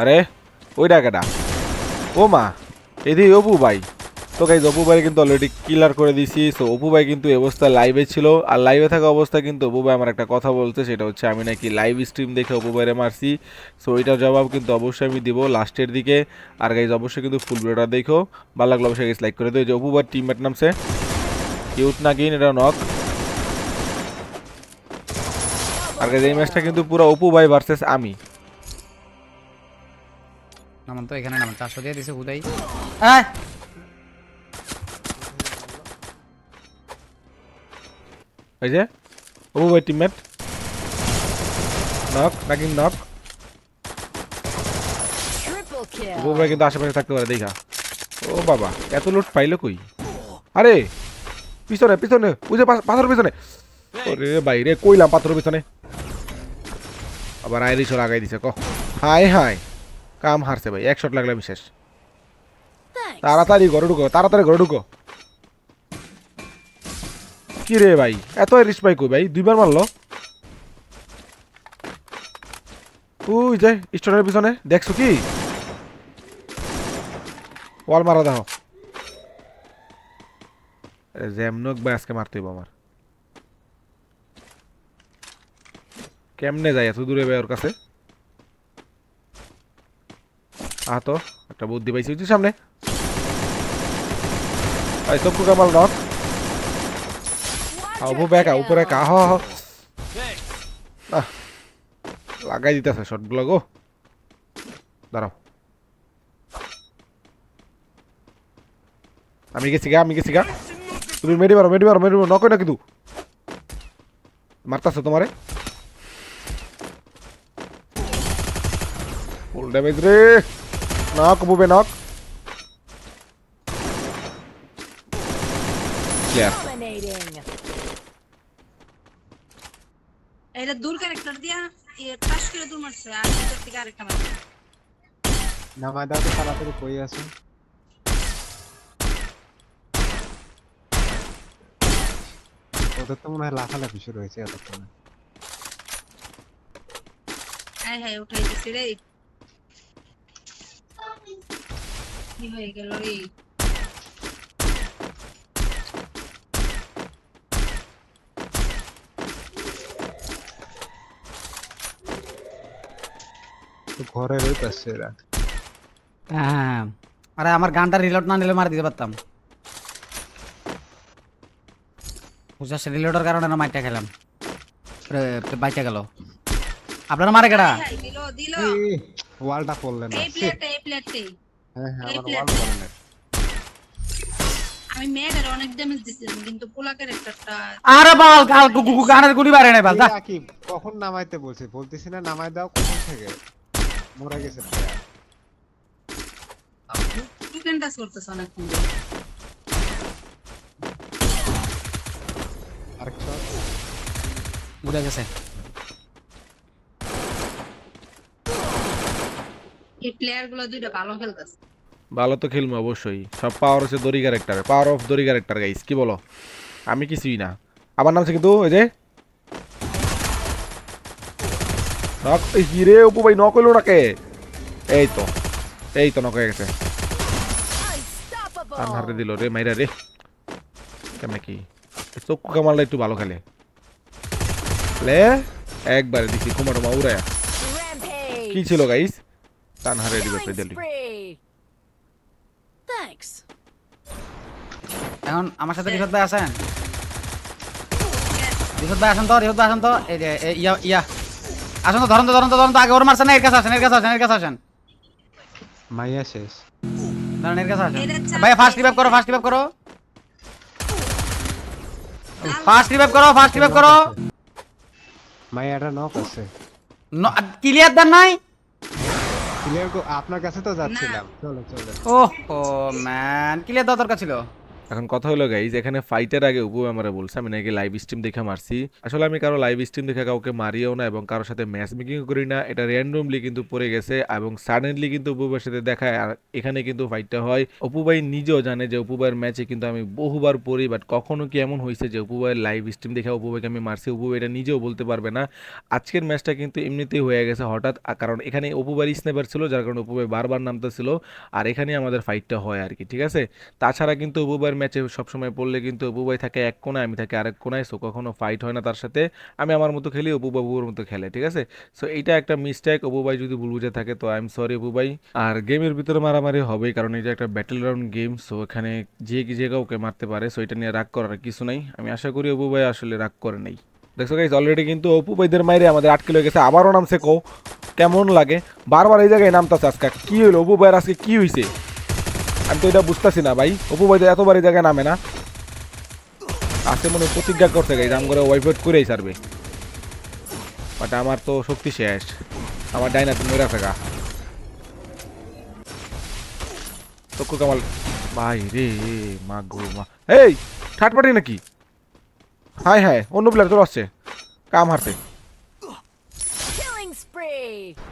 আরে, ওই ডাকাটা ও মা এদি অপু ভাই। তো গাইজ অপু ভাই কিন্তু অলরেডি কিলার করে দিছি সো অপু ভাই কিন্তু এই অবস্থায় লাইভে ছিল। আর লাইভে থাকা অবস্থায় কিন্তু অপু ভাই আমার একটা কথা বলছে, সেটা হচ্ছে আমি নাকি লাইভ স্ট্রিম দেখে অপু ভাইরে মারছি। সো এটার জবাব কিন্তু অবশ্যই আমি দিব লাস্টের দিকে। আর গাইজ অবশ্যই কিন্তু ফুল ভিডিওটা দেখো। ভালো লাগল অবশ্যই গাইজ লাইক করে দিও। যে অপু ভাই টিমমেট নামছে। কিউট না গিন এটা নক আর গাইজ এই ম্যাচটা কিন্তু পুরো অপু ভাই ভার্সেস আমি। নামান তো এখানে নামান চারশো দিয়ে দিছে হুদাই। এই! যে অপু ভাই টিমমেট নক নাকি নক Triple ভাই কিন্তু আশেপাশে থাকতে পারে দেখা। ও বাবা এত লুট পাইলো কই? আরে পিছনে পিছনে বুঝে পাথর পিছনে। ওরে বাইরে কইলাম পাথর পিছনে। আবার আইরিশ লাগাই দিছে ক। হাই হাই কাম হারছে ভাই এক শট লাগলে বিশেষ তাড়াতাড়ি ঘরে ঢুকো তাড়াতাড়ি ঘরে ঢুকো। কি রে ভাই এত রিস পাই কই ভাই? দুইবার মারলো। তুই যে স্টোনের পিছনে দেখছ কি? ওয়াল মারা দাও। জ্যামনক ভাই আজকে মারতে হইব আমার। কেমনে যাই এত দূরে ভাই ওর কাছে? আহ তো একটা বুদ্ধি পাইছি, বুঝছিস সামনে? এই সব কামাল নক আবু ব্যাকা উপরে কা হ লাগাই দিতেছে শটগুলো গো দাঁড়াও। আমি গেছি গা, আমি গেছি গা। তুমি মেডি মারো মেডি মারো মেডি মারো নকই না কিন্তু মারতাছে তোমারে? ফুল ড্যামেজ রে। বুবে নক ক্লিয়ার Dominating. এটা দূর ক্যারেক্টার দিয়া টাস করে দূর মারছে আর ভিতর থেকে আরেকটা মারছে নামায় দাও তো তাড়াতাড়ি কই আছে ওদের তো মনে হয় লাফালাফি শুরু হয়েছে এতক্ষণে হ্যাঁ হ্যাঁ উঠাই দিছি রে কি হয়ে গেল রে? এরা। হ্যাঁ। আরে আমার গানটা রিলোড না নিলে মার দিতে পারতাম। বুঝা সে রিলোডের কারণে না মাইটা খেলাম। বাইচা গেল। আপনারা মারে কেডা? দিল দিল। ওয়ালটা পড়লেন না এই প্লেটে এই প্লেটে হ্যাঁ হ্যাঁ আমার. ওয়াল পড়লেন আমি মেয়েদের অনেক ড্যামেজ দিছিলাম কিন্তু পোলা ক্যারেক্টারটা আরে বাল কাল গুগু গানের গুলি নাই বাল কি কখন নামাইতে বলছি বলতেছি না নামাই দাও কখন থেকে মরে গেছে player। তুই ক্যান্টাস করতেছ অনেকক্ষণ ধরে। আরেক shot। গেছে এই প্লেয়ারগুলো দুইটা ভালো খেলতেছে। ভালো তো খেলব অবশ্যই। সব পাওয়ার হচ্ছে দড়ি ক্যারেক্টার পাওয়ার অফ দড়ি ক্যারেক্টার গাইস কি বলো? আমি কিছুই না। আমার নাম কিন্তু ওই যে? নক হিরে অপু ভাই নক হইল নাকে? এই তো এই তো নক হয়ে গেছে। হারতে দিল রে মাইরা রে। কেমন কি? চক্ষু কামালটা একটু ভালো খেলে। লে একবারে দিছি কুমা টুমা উড়ায়া. কি ছিল গাইস হারে দিবে Killing পেদালি spree. Thanks. এখন আমার সাথে রিশদ ভাই আছেন? রিশদ ভাই আসেন তো ভাই আসেন তো। এই যে ইয়া ইয়া। আসেন তো ধরুন তো ধরুন তো ধরুন তো। আগে ওর মারছেন না এর কাছে আসেন এর কাছে আসেন এর কাছে আসেন। মাইয়া শেষ। ধরেন এর কাছে আসেন। ভাই ফার্স্ট রিভাইভ করো ফার্স্ট রিভাইভ করো। ফার্স্ট রিভাইভ করো ফার্স্ট রিভাইভ করো। মাইয়াটা নক আছে। ক্লিয়ার দেন নাই? ক্লিয়ার আপনার কাছে তো যাচ্ছিলাম। চলো চলো। ওহ ও ম্যান ক্লিয়ার দেওয়া দরকার ছিল। এখন কথা হলো গাইজ এখানে ফাইটের আগে উপু আমরা বলছে, আমি নাকি লাইভ স্ট্রিম দেখে মারছি। আসলে আমি কারও লাইভ স্ট্রিম দেখে কাউকে মারিও না এবং কারোর সাথে ম্যাচ মেকিং করি না। এটা র্যান্ডমলি কিন্তু পড়ে গেছে এবং সাডেনলি কিন্তু অপুবার সাথে দেখায় আর এখানে কিন্তু ফাইটটা হয়। অপু ভাই নিজেও জানে যে অপু ম্যাচে কিন্তু আমি বহুবার পড়ি বাট কখনো কি এমন হয়েছে যে অপু লাইভ স্ট্রিম দেখে অপু আমি মারছি? অপু এটা নিজেও বলতে পারবে না। আজকের ম্যাচটা কিন্তু এমনিতেই হয়ে গেছে হঠাৎ। কারণ এখানে অপু স্ন্যাপার ছিল, যার কারণে অপু ভাই বারবার নামতেছিল। আর এখানে আমাদের ফাইটটা হয় আর কি, ঠিক আছে? তাছাড়া কিন্তু অপু ম্যাচে সবসময় পড়লে কিন্তু অপু ভাই থাকে এক কোনায় আমি থাকি আরেক কোনায় সো কখনো ফাইট হয় না তার সাথে। আমি আমার মতো খেলি অপু বাবুর মতো খেলে, ঠিক আছে? সো এইটা একটা মিস্টেক অপু ভাই যদি ভুল বুঝে থাকে, তো আই এম সরি অপু ভাই আর গেমের ভিতরে মারামারি হবেই, কারণ এটা একটা ব্যাটেল রাউন্ড গেম সো এখানে যে যে কাউকে মারতে পারে সো এটা নিয়ে রাগ করার কিছু নাই। আমি আশা করি অপু ভাই আসলে রাগ করে নেই। দেখছ গাইজ অলরেডি কিন্তু অপু ভাইদের মাইরে আমাদের আটকে হয়ে গেছে, আবারও নামছে কো। কেমন লাগে? বারবার এই জায়গায় নামতাছে আজকে। কি হইল? অপু ভাইয়ের আজকে কি হয়েছে আমি তো এটা বুঝতেছি না ভাই। অপু ভাই তো এতবার এই জায়গায় নামে না। আজকে মনে হয় প্রতিজ্ঞা করছে গাইজ আম করে ওয়াইফাইট করেই সারবে বাট আমার তো শক্তি শেষ। আমার ডাইনা তো মরে থাকা তক্কু কামাল, ভাই রে মা গো মা। এই ঠাট পাটি নাকি? হাই হাই অন্য প্লেয়ার তোর আসছে। কাম হারতে Killing spree. এর-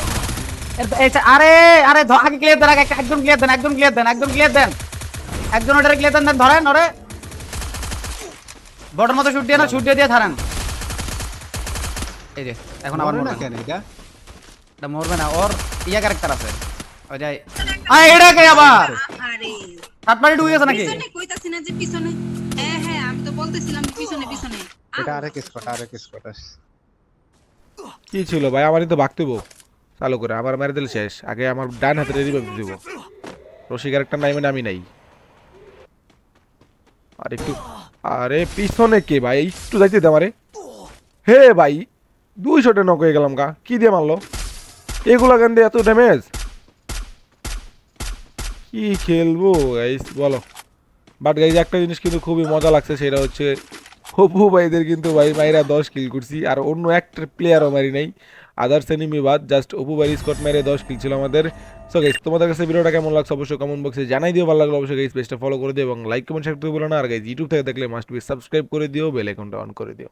এই যে- আরে আরে আগে ক্লিয়ার দেন আগে একদম ক্লিয়ার দেন একদম ক্লিয়ার দেন একদম ক্লিয়ার দেন। একজন ওটারে ক্লিয়ার দেন ধরেন ওরে। বটের মতো শুট দিয়ে না শুট দিয়ে দিয়ে ধরেন। এই যে এখন আবার মরে না মরবে। কেন এটা? এটা মরবে না ওর ইয়া ক্যারেক্টার আছে। ওই যে আয় এটা কে আবার? আরে। পার্টি ঢুকে গেছে নাকি? পিছনে কইতাছি না যে পিছনে হ্যাঁ হ্যাঁ আমি তো বলতেছিলাম পিছনে পিছনে। এটা আরেক স্পট আরেক স্পট কি ছিল ভাই? আমারই তো ভাগতেব চালু করে আমার মেরে দিলে শেষ। আগে আমার ডান হাতে রিভাইভ দিব। রসিক একটা নাই মানে আমি নাই। আর একটু আরে, পিছনে কে ভাই? একটু যাইতে দে আমারে। হে ভাই দুই শটে নক হয়ে গেলাম গা। কি দিয়ে মারলো? এগুলা গান দিয়ে এত ড্যামেজ কি খেলব গাইস বলো। বাট গাইজ একটা জিনিস কিন্তু খুবই মজা লাগছে, সেটা হচ্ছে হপু ভাইদের কিন্তু ভাই মাইরা দশ কিল করছি, আর অন্য একটা প্লেয়ারও মারি নাই। আদার্স এনিমি বাদ, জাস্ট অপু বাড়ি স্কট মেরে দশ কিল ছিল আমাদের। সো গাইস তোমাদের কাছে ভিডিওটা কেমন লাগছে অবশ্যই কমেন্ট বক্সে জানাই দিও, ভালো লাগল অবশ্যই গাইস পেজটা ফলো করে দিও এবং লাইক কমেন্ট শেয়ার করতে বলো না। আর গাইস ইউটিউব থেকে দেখলে মাস্ট বি সাবস্ক্রাইব করে দিও বেল আইকনটা অন করে দিও।